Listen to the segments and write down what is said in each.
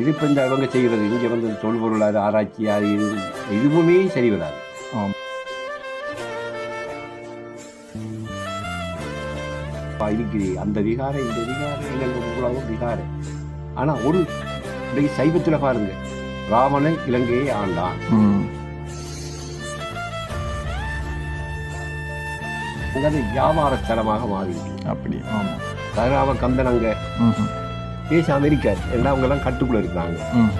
இது இப்போ இந்த அவங்க செய்கிறது. இங்கே வந்து தொல்பொருளாறு ஆராய்ச்சி அது இது எதுவுமே சரி வராது இருக்குது அந்த விகாரம் இந்த விகாரம் எங்கள் விகாரம் ஆனால் ஒரு இன்றைக்கு சைவத்தில் பாருங்க. ராவணன் இலங்கையை ஆண்டான். அங்கே வியாபார ஸ்தலமாக மாறிடுச்சு அப்படி ஆமாம் கதிராம கந்தன் அங்கே ம் பேசாம இருக்காரு ஏன்னா அவங்க எல்லாம் கட்டுக்குள்ள இருக்கிறாங்க ம்.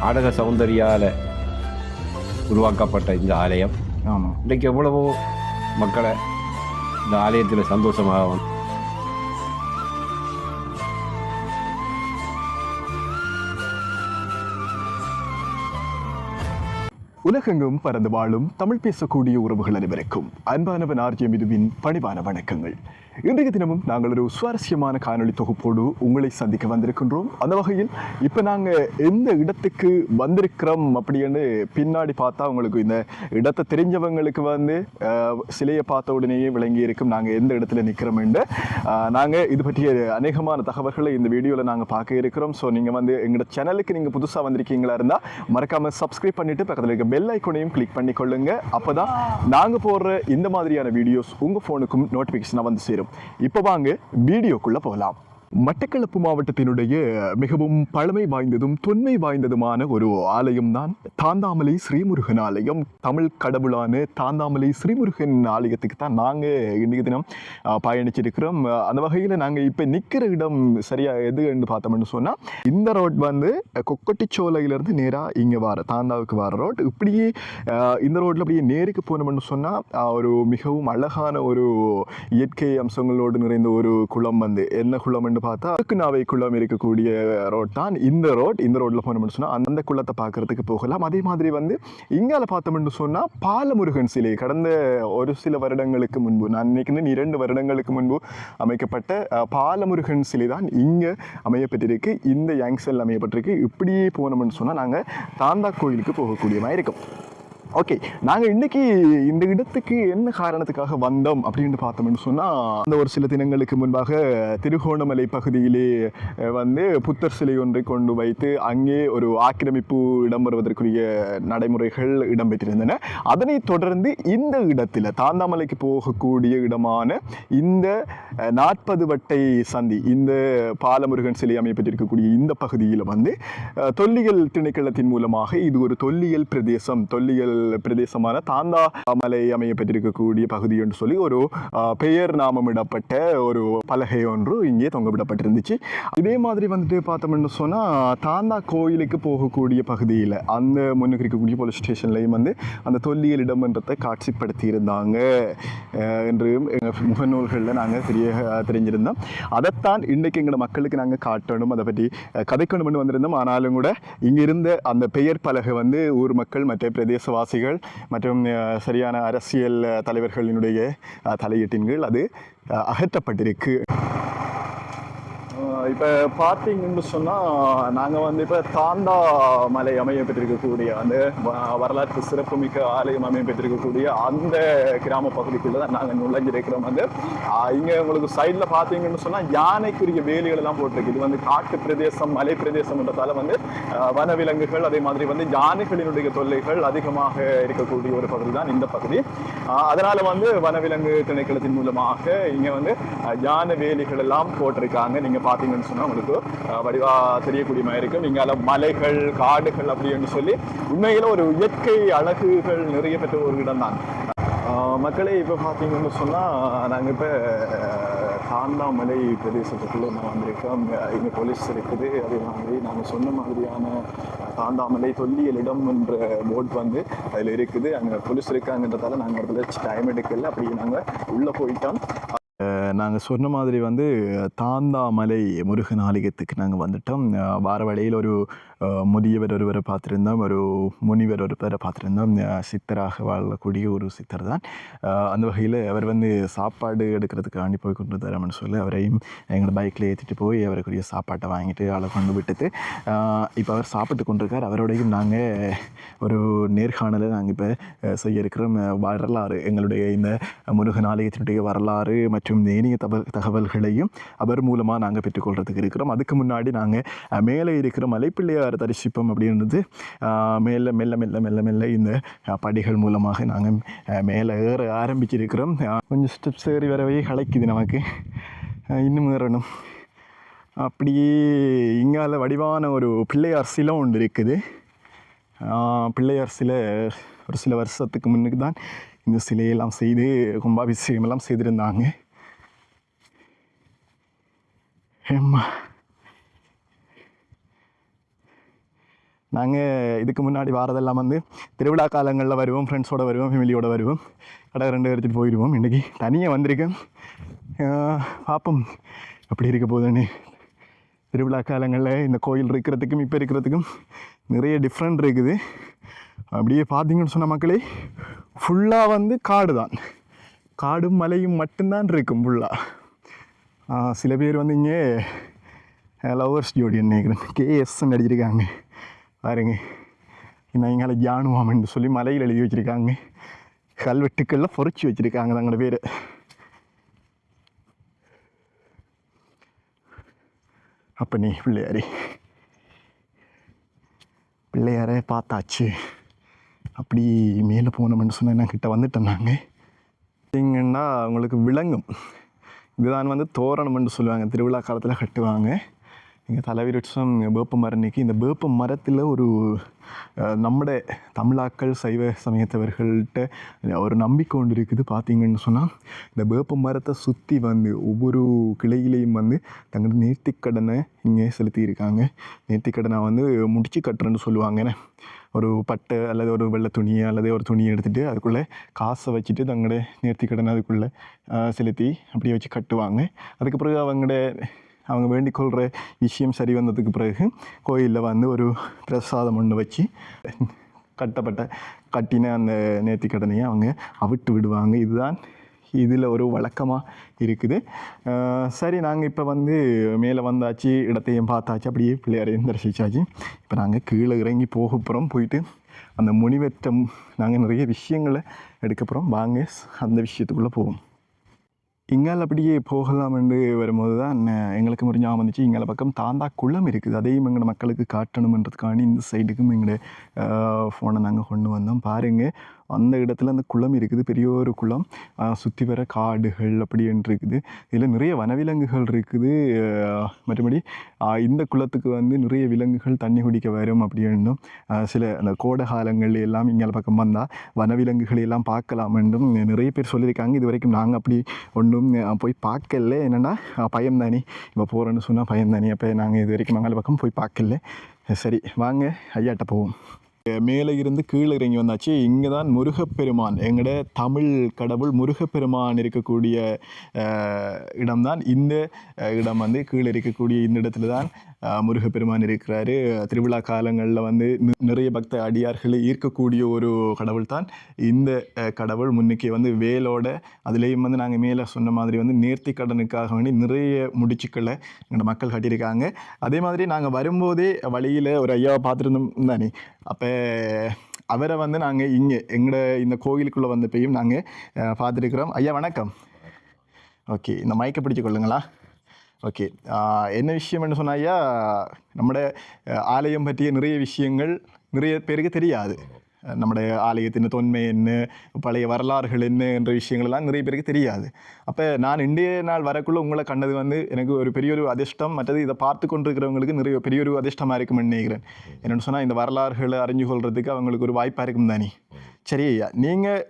ஆடக சௌந்தரியால உருவாக்கப்பட்ட இந்த ஆலயம். ஆமாம் இன்றைக்கு எவ்வளவோ மக்களை இந்த ஆலயத்தில் சந்தோஷமாக உலகெங்கும் பறந்து வாழும் தமிழ் பேசக்கூடிய உறவுகள் அனைவருக்கும் அன்பானவன் ஆர்ஜியம் இதுவின் பணிவான வணக்கங்கள். இன்றைய தினமும் நாங்கள் ஒரு சுவாரஸ்யமான காணொளி தொகுப்போடு உங்களை சந்திக்க வந்திருக்கின்றோம். அந்த வகையில் இப்போ நாங்கள் எந்த இடத்துக்கு வந்திருக்கிறோம் அப்படின்னு பின்னாடி பார்த்தா உங்களுக்கு இந்த இடத்தை தெரிஞ்சவங்களுக்கு வந்து சிலையை பார்த்த உடனேயே விளங்கி இருக்கும் நாங்கள் எந்த இடத்துல நிற்கிறோம் என்று. நாங்கள் இது பற்றிய அநேகமான தகவல்களை இந்த வீடியோவில் நாங்கள் பார்க்க இருக்கிறோம். ஸோ நீங்கள் வந்து எங்களோட சேனலுக்கு நீங்கள் புதுசாக வந்திருக்கீங்களா இருந்தால் மறக்காமல் சப்ஸ்கிரைப் பண்ணிட்டு பக்கத்தில் இருக்க பெல் ஐக்கோனையும் கிளிக் பண்ணி கொள்ளுங்க அப்போ தான் நாங்கள் போடுற இந்த மாதிரியான வீடியோஸ் உங்கள் ஃபோனுக்கும் நோட்டிஃபிகேஷனாக வந்து சேரும். இப்போ வாங்க வீடியோக்குள்ளே போகலாம். மட்டக்களப்பு மாவட்டத்தினுடைய மிகவும் பழமை வாய்ந்ததும் தொன்மை வாய்ந்ததுமான ஒரு ஆலயம் தான் தாந்தாமலை ஸ்ரீமுருகன் ஆலயம். தமிழ் கடவுளான தாந்தாமலை ஸ்ரீமுருகன் ஆலயத்துக்கு தான் நாங்கள் இன்றைக்கு தினம் பயணிச்சிருக்கிறோம். அந்த வகையில் நாங்கள் இப்போ நிற்கிற இடம் சரியாக எதுன்னு பார்த்தோம்னு சொன்னால் இந்த ரோட் வந்து கொக்கட்டிச்சோலையிலேருந்து நேராக இங்கே வர தாந்தாவுக்கு வர ரோட் இப்படியே இந்த ரோட்டில் அப்படியே நேருக்கு போனோம்னு சொன்னால் ஒரு மிகவும் அழகான ஒரு இயற்கை அம்சங்களோடு நிறைந்த ஒரு குளம் வந்து என்ன குளம்னு பார்த்தா நாவை குளம் இருக்கக்கூடிய ரோட் தான் இந்த ரோட் இந்த ரோட்டில் போனோம்னு சொன்னால் அந்த குளத்தை பார்க்கறதுக்கு போகலாம். அதே மாதிரி வந்து இங்கால பார்த்தோம்னு சொன்னால் பாலமுருகன் சிலை. கடந்த ஒரு சில வருடங்களுக்கு முன்பு நான் நினைக்கிறேன் இரண்டு வருடங்களுக்கு முன்பு அமைக்கப்பட்ட பாலமுருகன் சிலை தான் இங்கே அமையப்பட்டிருக்கு இந்த யாங்ஸல் அமையப்பட்டிருக்கு. இப்படியே போனோம்னு சொன்னால் நாங்கள் தாந்தா கோயிலுக்கு போகக்கூடிய மாதிரி இருக்கும். ஓகே நாங்கள் இன்னைக்கு இந்த இடத்துக்கு என்ன காரணத்துக்காக வந்தோம் அப்படின்னு பார்த்தோம்னு சொன்னால் அந்த ஒரு சில தினங்களுக்கு முன்பாக திருகோணமலை பகுதியிலே வந்து புத்தர் சிலை ஒன்றை கொண்டு வைத்து அங்கே ஒரு ஆக்கிரமிப்பு இடம்பெறுவதற்குரிய நடைமுறைகள் இடம்பெற்றிருந்தன. அதனைத் தொடர்ந்து இந்த இடத்தில் தாந்தாமலைக்கு போகக்கூடிய இடமான இந்த நாற்பது வட்டை சந்தி இந்த பாலமுருகன் சிலை அமைப்பட்டிருக்கக்கூடிய இந்த பகுதியில் வந்து தொல்லியல் திணைக்களத்தின் மூலமாக இது ஒரு தொல்லியல் பிரதேசம் தொல்லியல் பிரதேசமான தாந்தா மலை அமையப்பட்டிருக்கக்கூடிய பகுதி என்று சொல்லி ஒரு பெயர் நாமமிடப்பட்ட ஒரு பலகை ஒன்று இங்கே தொங்கவிடப்பட்டிருந்துச்சு. இதே மாதிரி வந்துட்டு பார்த்தோம்னு சொன்னால் தாந்தா கோயிலுக்கு போகக்கூடிய பகுதியில் அந்த முன்னுக்கு இருக்கக்கூடிய போலீஸ் ஸ்டேஷன்லையும் வந்து அந்த தொல்லியல் இடமன்றத்தை காட்சிப்படுத்தி இருந்தாங்க என்று எங்கள் முகநூல்களில் நாங்கள் தெரிய தெரிஞ்சிருந்தோம். அதைத்தான் இன்றைக்கு எங்களோட மக்களுக்கு நாங்கள் காட்டணும் அதை பற்றி கதைக்கணும்னு வந்திருந்தோம். ஆனாலும் கூட இங்கே இருந்த அந்த பெயர் பலகை வந்து ஊர் மக்கள் மற்ற பிரதேசவாசிகள் மற்றும் சரியான அரசியல் தலைவர்களினுடைய தலையீட்டின் கீழ் அது அகற்றப்பட்டிருக்கு. இப்போ பார்த்தீங்கன்னு சொன்னால் நாங்கள் வந்து இப்போ தாந்தா மலை அமையப்பட்டிருக்கக்கூடிய அந்த வ- வரலாற்று சிறப்புமிக்க ஆலயம் அமையப்பட்டிருக்கக்கூடிய அந்த கிராம பகுதிக்குள்ள தான் நாங்கள் நுழைஞ்சிருக்கிறோம் வந்து. இங்கே உங்களுக்கு சைடில் பார்த்தீங்கன்னு சொன்னால் யானைக்குரிய வேலிகள் எல்லாம் போட்டிருக்கு. இது வந்து காட்டு பிரதேசம் மலை பிரதேசம்ன்றதால வந்து வனவிலங்குகள் அதே மாதிரி வந்து யானைகளினுடைய தொல்லைகள் அதிகமாக இருக்கக்கூடிய ஒரு பகுதி தான் இந்த பகுதி. அதனால் வந்து வனவிலங்கு திணைக்களத்தின் மூலமாக இங்கே வந்து யானை வேலிகள் எல்லாம் போட்டிருக்காங்க பார்த்து பார்த்தீங்கன்னு சொன்னால் உங்களுக்கு வடிவாக தெரியக்கூடிய மாதிரி இருக்கும் இங்கால மலைகள் காடுகள் அப்படின்னு சொல்லி உண்மையில் ஒரு இயற்கை அழகுகள் நிறைய பெற்ற ஒரு இடம் தான் மக்களே இப்போ பார்த்தீங்கன்னு சொன்னால் நாங்கள் இப்போ தாந்தாமலை பிரதேசத்துக்குள்ளே நான் வந்திருக்கோம். இங்கே போலீஸ் இருக்குது. அதே மாதிரி நாங்கள் சொன்ன மாதிரியான தாந்தாமலை தொல்லியல் இடம் என்ற போட் வந்து அதில் இருக்குது. அங்கே போலீஸ் இருக்காங்கன்றதால நாங்கள் அதில் டைம் எடுக்கல. அப்படி நாங்கள் உள்ளே போயிட்டோம். நாங்கள் சொன்ன மாதிரி வந்து தாந்தாமலை முருகன் ஆலயத்துக்கு நாங்கள் வந்துட்டோம். வார வழியில் ஒரு முதியவர் ஒருவரை பார்த்துருந்தோம் ஒரு முனிவர் ஒருவரை பார்த்துருந்தோம் சித்தராக வாழக்கூடிய ஒரு சித்தர் தான் அந்த வகையில் அவர் வந்து சாப்பாடு எடுக்கிறதுக்காண்டி போய் கொண்டு தரம்னு சொல்லி அவரையும் எங்களோட பைக்கில் ஏற்றிட்டு போய் அவருக்குரிய சாப்பாட்டை வாங்கிட்டு ஆளை கொண்டு விட்டுட்டு இப்போ அவர் சாப்பிட்டு கொண்டிருக்கார் அவரோடையும் நாங்கள் ஒரு நேர்காணலை நாங்கள் இப்போ செய்ய இருக்கிறோம் வரலாறு எங்களுடைய இந்த முருகன் ஆலயத்தினுடைய வரலாறு மற்றும் ஏனைய தகவல் தகவல்களையும் அவர் மூலமாக நாங்கள் பெற்றுக்கொள்கிறதுக்கு இருக்கிறோம் அதுக்கு முன்னாடி நாங்கள் மேலே இருக்கிற மலைப்பிள்ளையார் தரிசிப்பம் அப்படின்றது மேல மெல்ல மெல்ல மெல்ல மெல்ல இந்த படிகள் மூலமாக நாங்கள் மேலே ஏற ஆரம்பிச்சிருக்கிறோம். கொஞ்சம் ஸ்டெப்ஸ் ஏறி வரவே கலைக்குது நமக்கு. இன்னும் ஏறணும். அப்படியே இங்கால வடிவான ஒரு பிள்ளையார் சிலை ஒன்று இருக்குது. பிள்ளையார் சிலை ஒரு சில வருஷத்துக்கு முன்னுக்கு தான் இந்த சிலையெல்லாம் செய்து கும்பாபிஷேகம் எல்லாம் செய்திருந்தாங்க. ஏம்மா நாங்கள் இதுக்கு முன்னாடி வாரதெல்லாம் வந்து திருவிழா காலங்களில் வருவோம் ஃப்ரெண்ட்ஸோடு வருவோம் ஃபேமிலியோடு வருவோம். கடை ரெண்டு எடுத்துகிட்டு போயிடுவோம் இன்றைக்கி தனியாக வந்திருக்கேன் பார்ப்போம் அப்படி இருக்க போதுன்னு திருவிழா காலங்களில் இந்த கோயில் இருக்கிறதுக்கும் இப்போ இருக்கிறதுக்கும் நிறைய டிஃப்ரெண்ட் இருக்குது. அப்படியே பார்த்தீங்கன்னு சொன்ன மக்களே ஃபுல்லாக வந்து காடு தான். காடும் மலையும் மட்டும்தான் இருக்கும் ஃபுல்லாக சில பேர் வந்து இங்கே லவர்ஸ் ஜோடி நினைக்கிறேன் கேஎஸ்ன்னு அடிச்சிருக்காங்க பாருங்க. இன்னும் எங்களை என்று சொல்லி மலையில் எழுதி வச்சுருக்காங்க. கல்வெட்டுக்களில் பொறிச்சு வச்சுருக்காங்க தங்களோட பேர். அப்போ நீ பிள்ளையாரி. பிள்ளையார பார்த்தாச்சு. அப்படி மேலே போனோம்னு சொன்னால் நான் கிட்ட வந்துட்டேன் நாங்கள் பார்த்தீங்கன்னா விளங்கும் இதுதான் வந்து தோரணம்னு சொல்லுவாங்க. திருவிழா காலத்தில் கட்டுவாங்க. இங்கே தலைவிருட்சம் வேப்ப மரணிக்கு இந்த வேப்ப மரத்தில் ஒரு நம்மட தமிழாக்கள் சைவ சமயத்தவர்கள்ட்ட ஒரு நம்பிக்கை ஒன்று இருக்குது. பார்த்தீங்கன்னு சொன்னால் இந்த வேப்ப மரத்தை சுற்றி வந்து ஒவ்வொரு கிளையிலையும் வந்து தங்களோட நேர்த்திக்கடனை இங்கே செலுத்தியிருக்காங்க. நேர்த்திக்கடனை வந்து முடிச்சு கட்டுறேன்னு சொல்லுவாங்க. ஒரு பட்டு அல்லது ஒரு வெள்ளை துணியை அல்லது ஒரு துணியை எடுத்துகிட்டு அதுக்குள்ளே காசை வச்சுட்டு தங்களோட நேர்த்திக்கடனை அதுக்குள்ளே செலுத்தி அப்படியே வச்சு கட்டுவாங்க. அதுக்கு பிறகு அவங்களோட அவங்க வேண்டிக் கொள்கிற விஷயம் சரி வந்ததுக்கு பிறகு கோயிலில் வந்து ஒரு பிரசாதம் ஒன்று வச்சு கட்டப்பட்ட கட்டின அந்த நேர்த்திக்கடனையை அவங்க அவிட்டு விடுவாங்க. இதுதான் இதில் ஒரு வழக்கமாக இருக்குது. சரி நாங்கள் இப்போ வந்து மேலே வந்தாச்சு இடத்தையும் பார்த்தாச்சு. அப்படியே பிள்ளையாரையும் தரிசிச்சாச்சு. இப்போ நாங்கள் கீழே இறங்கி போக போகிறோம் போயிட்டு அந்த முனிவற்றம் நாங்கள் நிறைய விஷயங்களை எடுக்க போகிறோம் வாங்க அந்த விஷயத்துக்குள்ளே போவோம். இங்கால அப்படியே போகலாம் என்று வரும்போது தான் எங்களுக்கு ஒரு ஞாபகம் வந்துச்சு. இங்கால பக்கம் தாந்தா குளம் இருக்குது. அதையும் எங்களோட மக்களுக்கு காட்டணுன்றதுக்காண்டி இந்த சைடுக்கும் எங்களோட ஃபோனை நாங்கள் கொண்டு வந்தோம். பாருங்கள் அந்த இடத்துல அந்த குளம் இருக்குது பெரிய ஒரு குளம். சுற்றி வர காடுகள் அப்படின்னு இருக்குது. இதில் நிறைய வனவிலங்குகள் இருக்குது. மற்றபடி இந்த குளத்துக்கு வந்து நிறைய விலங்குகள் தண்ணி குடிக்க வரும் அப்படின்னும் சில அந்த கோடை காலங்கள் எல்லாம் இங்கே பக்கம் வந்தால் வனவிலங்குகளை எல்லாம் பார்க்கலாம் என்றும் நிறைய பேர் சொல்லியிருக்காங்க. இது வரைக்கும் நாங்கள் அப்படி ஒன்றும் போய் பார்க்கல. என்னென்னா பயம் தானே இப்போ போகிறோன்னு சொன்னால் பயம் தானே அப்போ நாங்கள் இது வரைக்கும் மங்கள பக்கம் போய் பார்க்கல. சரி வாங்க ஐயாட்ட போவோம். மேலே இருந்து கீழே இறங்கி வந்தாச்சு. இங்கே தான் முருகப்பெருமான் எங்களோட தமிழ் கடவுள் முருகப்பெருமான் இருக்கக்கூடிய இடம்தான். இந்த இடம் வந்து கீழே இருக்கக்கூடிய இந்த இடத்துல தான் முருகப்பெருமான் இருக்கிறாரு. திருவிழா காலங்களில் வந்து நிறைய பக்த அடியார்களை ஈர்க்கக்கூடிய ஒரு கடவுள் தான் இந்த கடவுள் முன்னுக்கே வந்து வேலோட அதுலேயும் வந்து நாங்கள் மேலே சொன்ன மாதிரி வந்து நேர்த்தி கடனுக்காக வேண்டி நிறைய முடிச்சுக்களை எங்களோட மக்கள் கட்டியிருக்காங்க. அதே மாதிரி நாங்கள் வரும்போதே வழியில் ஒரு ஐயாவை பார்த்துருந்தோம் தானே? அப்போ அவரை வந்து நாங்கள் இங்கே எங்களோட இந்த கோயிலுக்குள்ளே வந்தப்பையும் நாங்கள் பார்த்துருக்குறோம். ஐயா வணக்கம். ஓகே இந்த மைக்கை பிடிச்சு கொள்ளுங்களா? ஓகே என்ன விஷயம்னு சொன்னா ஐயா நம்முடைய ஆலயம் பற்றிய நிறைய விஷயங்கள் நிறைய பேருக்கு தெரியாது அஹ், நம்முடைய ஆலயத்தின் தொன்மை என்ன பழைய வரலாறுகள் என்ன என்ற விஷயங்கள்லாம் நிறைய பேருக்கு தெரியாது அப்போ நான் இந்திய நாள் வரக்குள்ளே உங்களை கண்டது வந்து எனக்கு ஒரு பெரிய ஒரு அதிர்ஷ்டம் மற்றது இதை பார்த்து கொண்டிருக்கிறவங்களுக்கு நிறைய பெரிய ஒரு அதிர்ஷ்டமாக இருக்கும்னு நினைக்கிறேன் என்னென்னு சொன்னால் இந்த வரலாறுகளை அறிஞ்சு கொள்றதுக்கு அவங்களுக்கு ஒரு வாய்ப்பாக இருக்கும் தானே சரி ஐயா நீங்கள்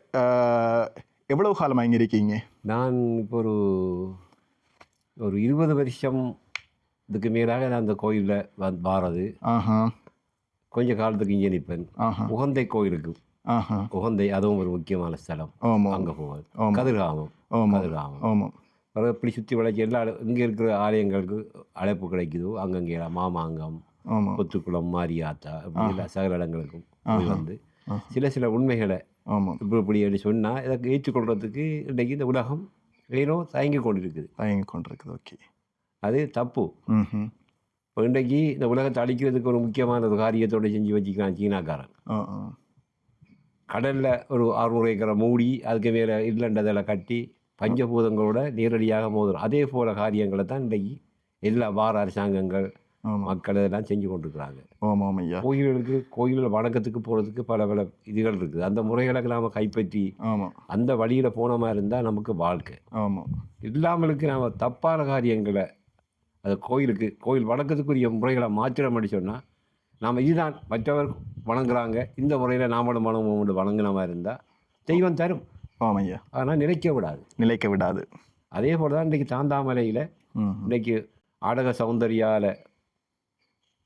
எவ்வளவு காலமாக இங்கே இருக்கீங்க நான் இப்போ ஒரு ஒரு இருபது வருஷம் இதுக்கு மேலாக நான் அந்த கோயிலில் வந்து வாரது. கொஞ்ச காலத்துக்கு இங்கே நிற்பேன். உகந்தை கோயிலுக்கு. உகந்தை அதுவும் ஒரு முக்கியமான ஸ்தலம். அங்கே போவது கதிர்காமம். கதிர்காமம். ஆமாம் அப்புறம் இப்படி சுற்றி வளைச்சி எல்லா இங்கே இருக்கிற ஆலயங்களுக்கு அழைப்பு கிடைக்குதோ அங்கங்கே மாமாங்கம் கொத்துக்குளம் மாரியாத்தா இப்படி எல்லா சகல இடங்களுக்கும். வந்து. சில சில உண்மைகளை ஆமாம் இப்படி இப்படி சொன்னால் இதை ஏற்றுக்கொள்றதுக்கு இன்றைக்கி இந்த உலகம் ஏனோ தயங்கி கொண்டு இருக்குது தயங்கி கொண்டிருக்குது ஓகே. அது தப்பு. இப்போ இன்றைக்கி இந்த உலகத்தை அழிக்கிறதுக்கு ஒரு முக்கியமான ஒரு காரியத்தோடு செஞ்சு வச்சுக்கிறான் சீனாக்காரன். கடலில் ஒரு அறுநூறு ஏக்கரை மூடி அதுக்கு மேலே இல்லண்டதில் கட்டி பஞ்சபூதங்களோட நேரடியாக மோதுறோம் அதே போல காரியங்களை தான் இன்றைக்கி எல்லா வார அரசாங்கங்கள் மக்கள் இதெல்லாம் செஞ்சு கொண்டிருக்கிறாங்க. ஆமாம் ஐயா கோயில்களுக்கு கோயிலில் வணக்கத்துக்கு போகிறதுக்கு பல பல இதுகள் இருக்குது. அந்த முறைகளை நாம் கைப்பற்றி ஆமாம் அந்த வழியில் போன மாதிரி இருந்தால் நமக்கு வாழ்க்கை. ஆமாம் இல்லாமலுக்கு நாம் தப்பான காரியங்களை அது கோயிலுக்கு கோயில் வணக்கத்துக்குரிய முறைகளை மாற்றிடம் சொன்னால் நாம் இதுதான் மற்றவர் வணங்குறாங்க. இந்த முறையில் நாமளும் வணங்குவோம் வணங்கின மாதிரி இருந்தால் தெய்வம் தரும். ஆமாம் ஐயா ஆனால் நினைக்க விடாது. நிலைக்க விடாது. அதே போல் தான் இன்றைக்கி தாந்தாமலையில் இன்றைக்கி ஆடக சௌந்தர்யால்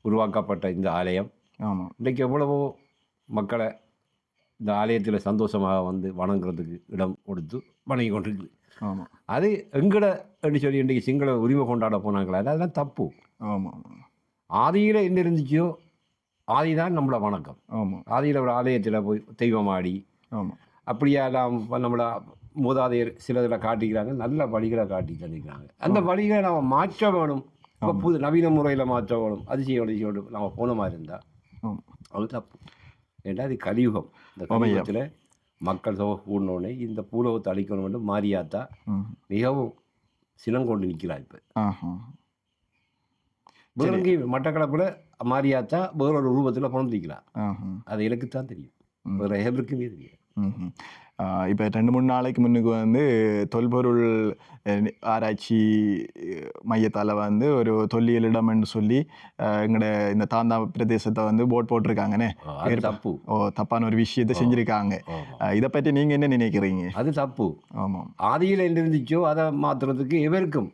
உருவாக்கப்பட்ட இந்த ஆலயம். ஆமாம் இன்றைக்கி எவ்வளவோ மக்களை இந்த ஆலயத்தில் சந்தோஷமாக வந்து வணங்குறதுக்கு இடம் கொடுத்து வணங்கி கொண்டிருக்குது. ஆமாம் அது எங்கட என்று சொல்லி இன்றைக்கி சிங்கள உரிமை கொண்டாட போனாங்களே அதெல்லாம் தப்பு. ஆமாம் ஆதியில் என்ன இருந்துச்சோ ஆதிதான் நம்மளை வணக்கம். ஆமாம் ஆதியில் ஒரு ஆலயத்தில் போய் தெய்வமாடி ஆமாம் அப்படியெல்லாம் நம்மளை மூதாதையர் சிலதில் காட்டிக்கிறாங்க நல்ல வழிகளை காட்டி தந்திக்கிறாங்க அந்த வழிகளை நம்ம மாற்ற வேணும். இப்போ புது நவீன முறையில் மாற்ற வேணும் அது செய்யணும் செய்யணும் நம்ம போன மாதிரி இருந்தால் அது தப்பு ஏன்டா அது கலியுகம் இந்த. கலியுகத்தில் மக்கள் தொகை கூடனோடனே இந்த பூலகத்தை அழிக்கணும் என்று மாரியாத்தா மிகவும் சினங்கொண்டு நிற்கிறார் இப்போ வேறங்கி மட்டக்களப்பில் மாரியாத்தா வேறொரு ரூபத்தில் பிறந்திருக்கிறார் அது எனக்கு தான் தெரியும் வேறு எவருக்குமே தெரியும் இப்ப ரெண்டு மூணு நாளைக்கு முன்னுக்கு வந்து தொல்பொருள் ஆராய்ச்சி மையத்தால் வந்து ஒரு தொல்லியல் இடம்னு சொல்லி ஆஹ், எங்கட இந்த தாந்தா பிரதேசத்தை வந்து போட் போட்டிருக்காங்கண்ணே அது தப்பு. ஓ தப்பான ஒரு விஷயத்தை செஞ்சிருக்காங்க. இதை பற்றி நீங்க என்ன நினைக்கிறீங்க? அது தப்பு. ஆமாம். ஆதியில் என்ன இருந்துச்சோ அதை மாற்றுறதுக்கு எவருக்கும்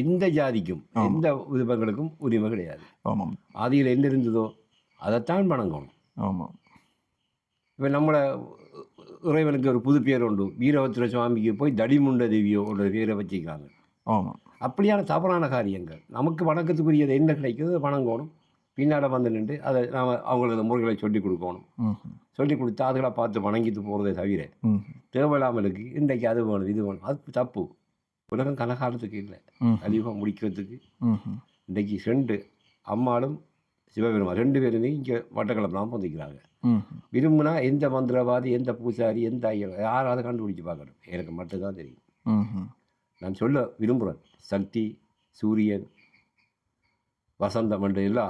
எந்த ஜாதிக்கும் எந்த விருப்பங்களுக்கும் உரிமை கிடையாது. ஆமாம். ஆதியில் என்ன இருந்ததோ அதைத்தான் வணங்கணும். ஆமாம். இப்போ நம்மளை இறைவனுக்கு ஒரு புது பேர் உண்டு. வீரபத்திர சுவாமிக்கு போய் தடிமுண்ட தேவியோ ஒரு பேரை வச்சுக்கிறாங்க ஆமாம் அப்படியான தவறான காரியங்கள். நமக்கு வணக்கத்துக்குரியது என்ன கிடைக்குதோ? வணங்கணும். பின்னால் வந்து நின்று அதை நாம் அவங்களுக்கு அந்த முறைகளை சொல்லிக் கொடுக்கணும். சொல்லிக் கொடுத்து அதுகளை பார்த்து வணங்கிட்டு போகிறதே தவிர. தேவையில்லாமலுக்கு இன்றைக்கு அது வேணும் இது வேணும். அது தப்பு. உலகம் கனகாலத்துக்கு இல்லை. கலியுகம் முடிக்கிறதுக்கு. இன்றைக்கி ரெண்டு அம்மாளும் சிவபெருமான் ரெண்டு பேருமே இங்கே வட்டக்கிழமை தான் பொந்திக்கிறாங்க. விரும்புனா எந்த மந்திரவாதி எந்த பூசாரி எந்த ஐயர் யாராவது கண்டுபிடிச்சு பார்க்கணும் எனக்கு மட்டும்தான் தெரியும். நான் சொல்ல விரும்புகிறேன் சக்தி சூரியன் வசந்தம் என்று எல்லா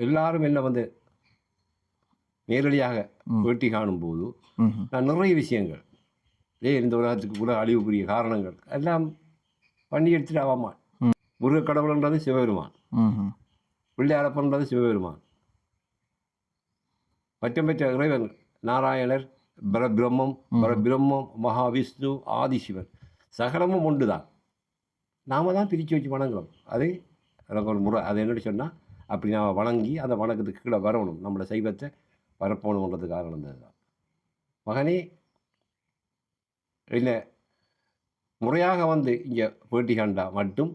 எல்லாரும் என்ன வந்து நேரடியாக. வேட்டி காணும்போது ம்ஹும். நான் நிறைய விஷயங்கள் ஏ இந்த உலகத்துக்கு கூட அழிவுக்குரிய காரணங்கள் எல்லாம் பண்ணி எடுத்துட்டு ஆவாமா ம். முருக கடவுள்ன்றது சிவபெருமான். பிள்ளையாரப்பன்றது சிவபெருமான் மற்ற இறைவன் நாராயணர் பரபிரம்மம் பரபிரம்மம் மகாவிஷ்ணு ஆதிசிவன். சகலமும் ஒன்று தான் நாம தான் பிரித்து வச்சு வணங்குறோம். அது எனக்கு ஒரு முறை அது என்னன்னு சொன்னால் அப்படி நாம் வணங்கி அந்த வணக்கத்துக்கு கீழே வரணும். நம்மளோட சைவத்தை பரப்பணுன்றது காரணம் தான் மகனே இல்லை முறையாக வந்து இங்கே பேட்டி கண்டா மட்டும்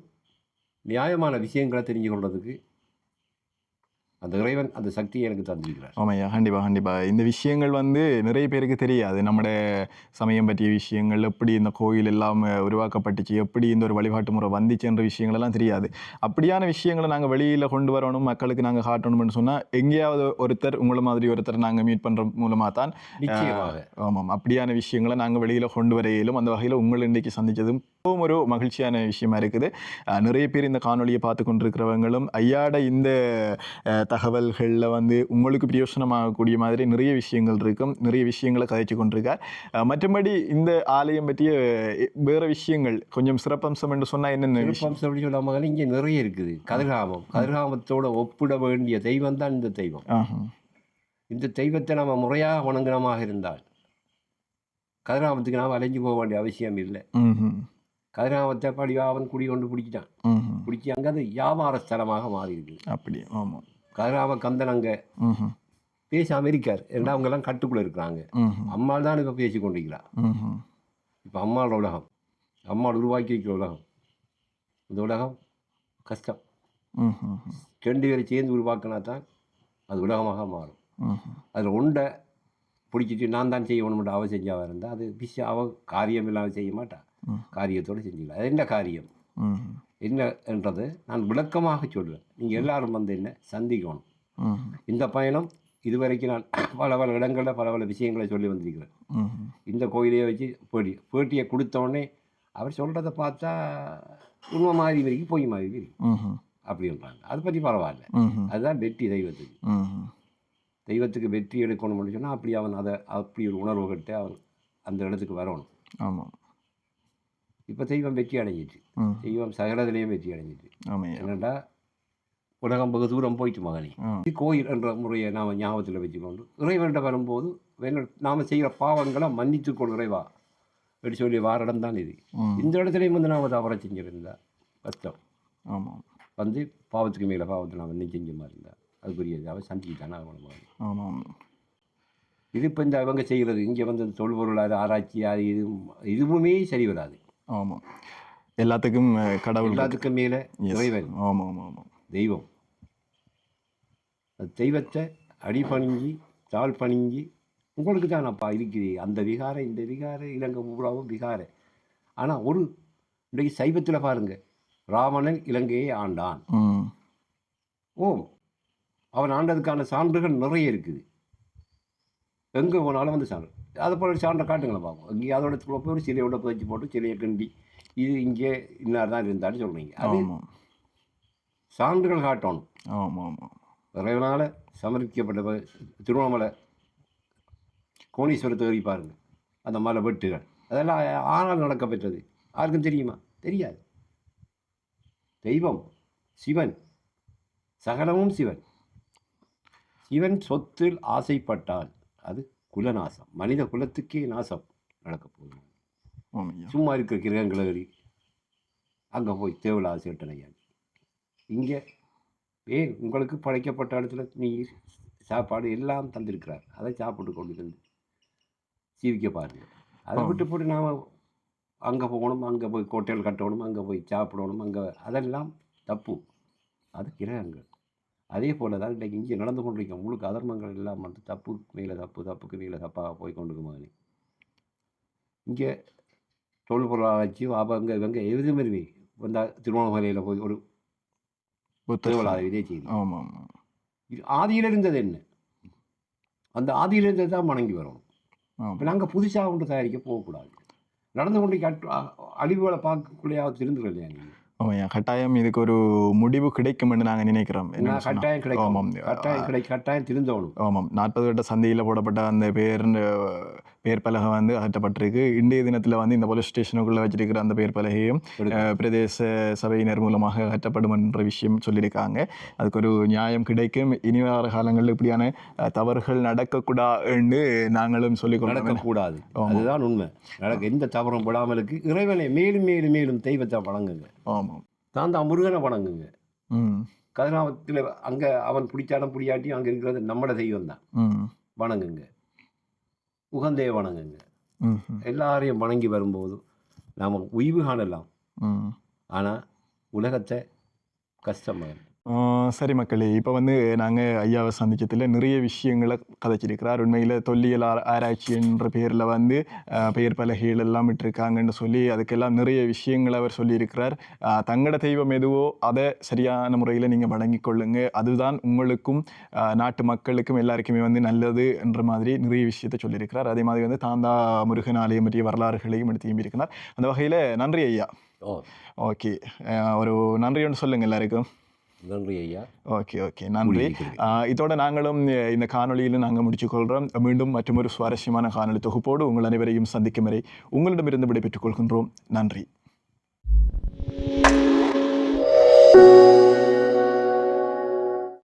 நியாயமான விஷயங்களை தெரிஞ்சு கொள்றதுக்கு அந்த இறைவன் அந்த சக்தியை எனக்கு தந்திருக்கிறார். ஆமாய்யா கண்டிப்பாக கண்டிப்பாக இந்த விஷயங்கள் வந்து நிறைய பேருக்கு தெரியாது. நம்மட சமயம் பற்றிய விஷயங்கள் எப்படி இந்த கோயில் எல்லாம் உருவாக்கப்பட்டுச்சு எப்படி இந்த ஒரு வழிபாட்டு முறை வந்துச்சுன்ற விஷயங்கள் எல்லாம் தெரியாது. அப்படியான விஷயங்களை நாங்கள் வெளியில் கொண்டு வரணும் மக்களுக்கு நாங்கள் காட்டணும்னு சொன்னால் எங்கேயாவது ஒருத்தர் உங்களை மாதிரி ஒருத்தர் நாங்கள் மீட் பண்ணுற மூலமாக தான் ஆமாம் அப்படியான விஷயங்களை நாங்கள் வெளியில் கொண்டு வர இயலும் அந்த வகையில் உங்களை இன்றைக்கி சந்தித்ததும் மிகவும் ஒரு மகிழ்ச்சியான விஷயமா இருக்குது. நிறைய பேர் இந்த காணொளியை பார்த்து கொண்டிருக்கிறவங்களும் ஐயாட இந்த தகவல்களில் வந்து உங்களுக்கு பிரயோசனமாகக்கூடிய மாதிரி நிறைய விஷயங்கள் இருக்கும். நிறைய விஷயங்களை கதைச்சு கொண்டிருக்கார். மற்றபடி இந்த ஆலயம் பற்றிய வேற விஷயங்கள் கொஞ்சம் சிறப்பம்சம் என்று சொன்னால் என்னென்ன விஷயம்? திருப்பம்சம் அப்படி சொல்லாமல் இங்கே நிறைய இருக்குது. கதிர்காமம். கதிர்காமத்தோட ஒப்பிட வேண்டிய தெய்வம் தான் இந்த தெய்வம். இந்த தெய்வத்தை நம்ம முறையாக வணங்கினமாக இருந்தால் கதிர்காமத்துக்கு நாம் அலைஞ்சு போக வேண்டிய அவசியம் இல்லை. ம் கதிர்காமத்தை படியாவன் குடி கொண்டு பிடிச்சிட்டான் ம் பிடிச்சி அங்கே அது வியாபார ஸ்தலமாக மாறி இருக்குது அப்படி ஆமாம் கதிராம கந்தன் அங்கே பேசாமல் இருக்கார். ஏன்னா அவங்கெல்லாம் கட்டுக்குள்ளே இருக்கிறாங்க. அம்மாள் தான் இப்போ பேசி கொண்டிருக்கிறார் ம் இப்போ அம்மாளோட உலகம். அம்மாள் உருவாக்கி வைக்கிற உலகம். இந்த உலகம் கஷ்டம். ரெண்டு பேரை சேர்ந்து உருவாக்கினா தான் அது உலகமாக மாறும். அதில் ஒன்றை பிடிச்சிட்டு நான் தான் செய்யணும்னு அவ செஞ்சாவா இருந்தால் அது பிசி அவ காரியம் இல்லாமல் செய்ய மாட்டா. ம். காரியத்தோடு செஞ்சுக்கலாம். அது என்ன காரியம்? என்ன என்றது? நான் விளக்கமாக சொல்லுவேன். நீங்கள் எல்லாரும் வந்து என்ன? சந்திக்கணும். இந்த பயணம் இதுவரைக்கும் நான் பல பல இடங்களில் பல பல விஷயங்களை சொல்லி வந்திருக்கிறேன். இந்த கோயிலையே வச்சு பேட்டி பேட்டியை கொடுத்த உடனே அவர் சொல்கிறத பார்த்தா உண்மை மாதிரி வரைக்கும் பொய் மாதிரி வரைக்கும் அப்படின்றாங்க. அதை பற்றி பரவாயில்ல. அதுதான் வெற்றி தெய்வத்துக்கு. தெய்வத்துக்கு வெற்றி எடுக்கணும்னு சொன்னால் அப்படி அவன் அதை அப்படி ஒரு உணர்வு கட்டு அவன் அந்த இடத்துக்கு வரணும். ஆமாம். இப்போ தெய்வம் வெற்றி அடைஞ்சிட்டு தெய்வம் சகலத்திலையும் வெற்றி அடைஞ்சிட்டு என்னடா? உலகம் வெகு தூரம் போயிட்டு மகனே கோயில் என்ற முறையை நாம் ஞாபகத்தில் வச்சுக்கொண்டு இறைவன்கிட்ட வரும்போது நாம் செய்கிற பாவங்களை மன்னித்து கொள் இறைவா. அப்படி சொல்லி வார இடம் தான் இது. இந்த இடத்துலையும் வந்து நாம் தவற செஞ்சிருந்தா கஷ்டம். ஆமாம் வந்து பாவத்துக்கு மேலே பாவத்தை நாம் இன்னும் செஞ்ச மாதிரி இருந்தா அதுக்குரியது. அவன் சந்திச்சுட்டானா அவனை ஆமாம் இது இப்போ இந்த அவங்க செய்கிறது. இங்கே வந்து இந்த தொல்பொருள் அது ஆராய்ச்சி அது இது இதுவுமே சரி வராது. ஆமாம் எல்லாத்துக்கும் கடவுள். எல்லாத்துக்கும் மேலே. இறைவன். ஆமாம் ஆமாம் ஆமாம் தெய்வம். அந்த தெய்வத்தை அடிபணிஞ்சு தாழ் பணிஞ்சு உங்களுக்கு தான் அப்பா இருக்குது அந்த விகாரை இந்த விகாரை இலங்கை பூராவும் விகாரை. ஆனால் ஒரு இன்றைக்கு சைவத்தில் பாருங்க. ராவணன் இலங்கையை ஆண்டான். ஓம் அவன் ஆண்டதுக்கான சான்றுகள் நிறைய இருக்குது. எங்கே போனாலும் வந்து சான்று. அதை போல சான்றை காட்டுங்களேன் பார்ப்போம் இங்கே அதோட இடத்துல போய் ஒரு சிலையோட புதைச்சி போட்டு சிலையை கிண்டி இது இங்கே இன்னார் தான் இருந்தான்னு சொல்கிறீங்க அது சான்றுகள் காட்டணும். ஆமாம் ஆமாம் இறைவனால் சமர்ப்பிக்கப்பட்ட திருவண்ணாமலை கோணீஸ்வரத்தை ஏறி பாருங்க. அந்த மலை வெட்டுகள். அதெல்லாம் ஆனால் நடக்க பெற்றது. யாருக்கும் தெரியுமா? தெரியாது. தெய்வம் சிவன். சகலமும் சிவன். சிவன் சொத்தில் ஆசைப்பட்டால் அது குலநாசம். மனித குலத்துக்கே நாசம் நடக்க போகுது. சும்மா இருக்கிற கிரகங்களை ஏறி அங்கே போய் தேவையில்லாத சேட்டனையா இங்கே ஏன் உங்களுக்கு படைக்கப்பட்ட இடத்துல நீர் சாப்பாடு எல்லாம் தந்திருக்கிறார். அதை சாப்பிட்டு கொண்டு வந்து ஜீவிக்க பாருங்க. அதை. விட்டு போட்டு நாம் அங்கே போகணும் அங்கே போய் கோட்டையில் கட்டணும் அங்கே போய் சாப்பிடணும் அங்கே அதெல்லாம் தப்பு. அது கிரகங்கள். அதே போல தான் இன்றைக்கு இங்கே நடந்து கொண்டிருக்க முழுக்க அதர்மங்கள் எல்லாம் வந்து தப்பு மேலே தப்பு தப்புக்கு மேலே தப்பாக போய் கொண்டு மகனே இங்கே தொழில்பொருள் ஆராய்ச்சி அவங்க இவங்க எதுவுமே வந்தால் திருவண்ணாமலையில் போய் ஒரு திருவிழாவை இதே செய்தி. ஆமாம் இது ஆதியில் இருந்தது என்ன? அந்த ஆதியில் இருந்தது தான் வணங்கி வரணும். இப்போ நாங்கள் புதுசாக ஒன்று தயாரிக்க போகக்கூடாது. நடந்து கொண்டு அழிவுகளை பார்க்கக்குள்ளேயாவது திருந்துடும் இல்லையா நீங்கள் ஆமாய்யா கட்டாயம் இதுக்கு ஒரு முடிவு கிடைக்கும்னு நாங்கள் நினைக்கிறோம். கட்டாயம் கிடைக்கும். ஆமாம். கட்டாயம் கிடை கட்டாயம் திருந்தவணும் ஆமாம். நாற்பது வட்ட சந்தையில் போடப்பட்ட அந்த பேர் பேர் பலகை வந்து அகற்றப்பட்டிருக்கு. இன்றைய தினத்தில் வந்து இந்த போலீஸ் ஸ்டேஷனுக்குள்ளே வச்சிருக்கிற அந்த பேர் பலகையும் பிரதேச சபையினர் மூலமாக அகற்றப்படும் என்ற விஷயம் சொல்லியிருக்காங்க. அதுக்கு ஒரு நியாயம் கிடைக்கும். இனி வர காலங்களில் இப்படியான தவறுகள் நடக்கக்கூடாதுன்னு நாங்களும் சொல்லிக்கொள்ளணும் நடக்கக்கூடாது. அதுதான் உண்மை. நடக்க எந்த தவறும் விடாமலுக்கு இறைவனை மேலும் மேலும் மேலும் தெய்வத்தை வணங்குங்க. ஆமாம் தான் தான் முருகனை வணங்குங்க. கதிராமத்தில் அங்கே அவன் பிடிச்சாலும் பிடியாட்டி அங்கே இருக்கிறது நம்மட தெய்வம் தான் வணங்குங்க. உகந்தே வணங்குங்க. எல்லாரையும் வணங்கி வரும்போது நாம் உய்வு காணலாம். ஆனால் உலகத்தை கஷ்டமாக சரி மக்களே. இப்போ வந்து நாங்கள் ஐயாவை சந்திச்சதில் நிறைய விஷயங்களை கதைச்சிருக்கிறார். உண்மையில் தொல்லியல் ஆரா- ஆராய்ச்சி என்ற பேரில் வந்து பெயர் பலகைகள் எல்லாம் விட்டுருக்காங்கன்னு சொல்லி அதுக்கெல்லாம் நிறைய விஷயங்களை அவர் சொல்லியிருக்கிறார். தங்கட தெய்வம் எதுவோ அதை சரியான முறையில் நீங்கள் வழங்கிக் கொள்ளுங்க. அதுதான் உங்களுக்கும் நாட்டு மக்களுக்கும் எல்லாருக்குமே வந்து நல்லது என்ற மாதிரி நிறைய விஷயத்தை சொல்லியிருக்கிறார். அதே மாதிரி வந்து தாந்தா முருகன் ஆலயம் பற்றிய வரலாறுகளையும் எடுத்து திரும்பியிருக்கிறார் அந்த வகையில் நன்றி ஐயா. ஓ. ஓகே. ஒரு நன்றி ஒன்று சொல்லுங்கள் எல்லாருக்கும். நன்றி ஐயா. ஓகே ஓகே நன்றி. இதோட நாங்களும் இந்த காணொலியில் நாங்கள் முடிச்சு கொள்கிறோம் மீண்டும் மற்றும் ஒரு சுவாரஸ்யமான காணொலி தொகுப்போடு உங்கள் அனைவரையும் சந்திக்கும் வரை உங்களிடமிருந்து விடைபெற்றுக் கொள்கின்றோம். நன்றி.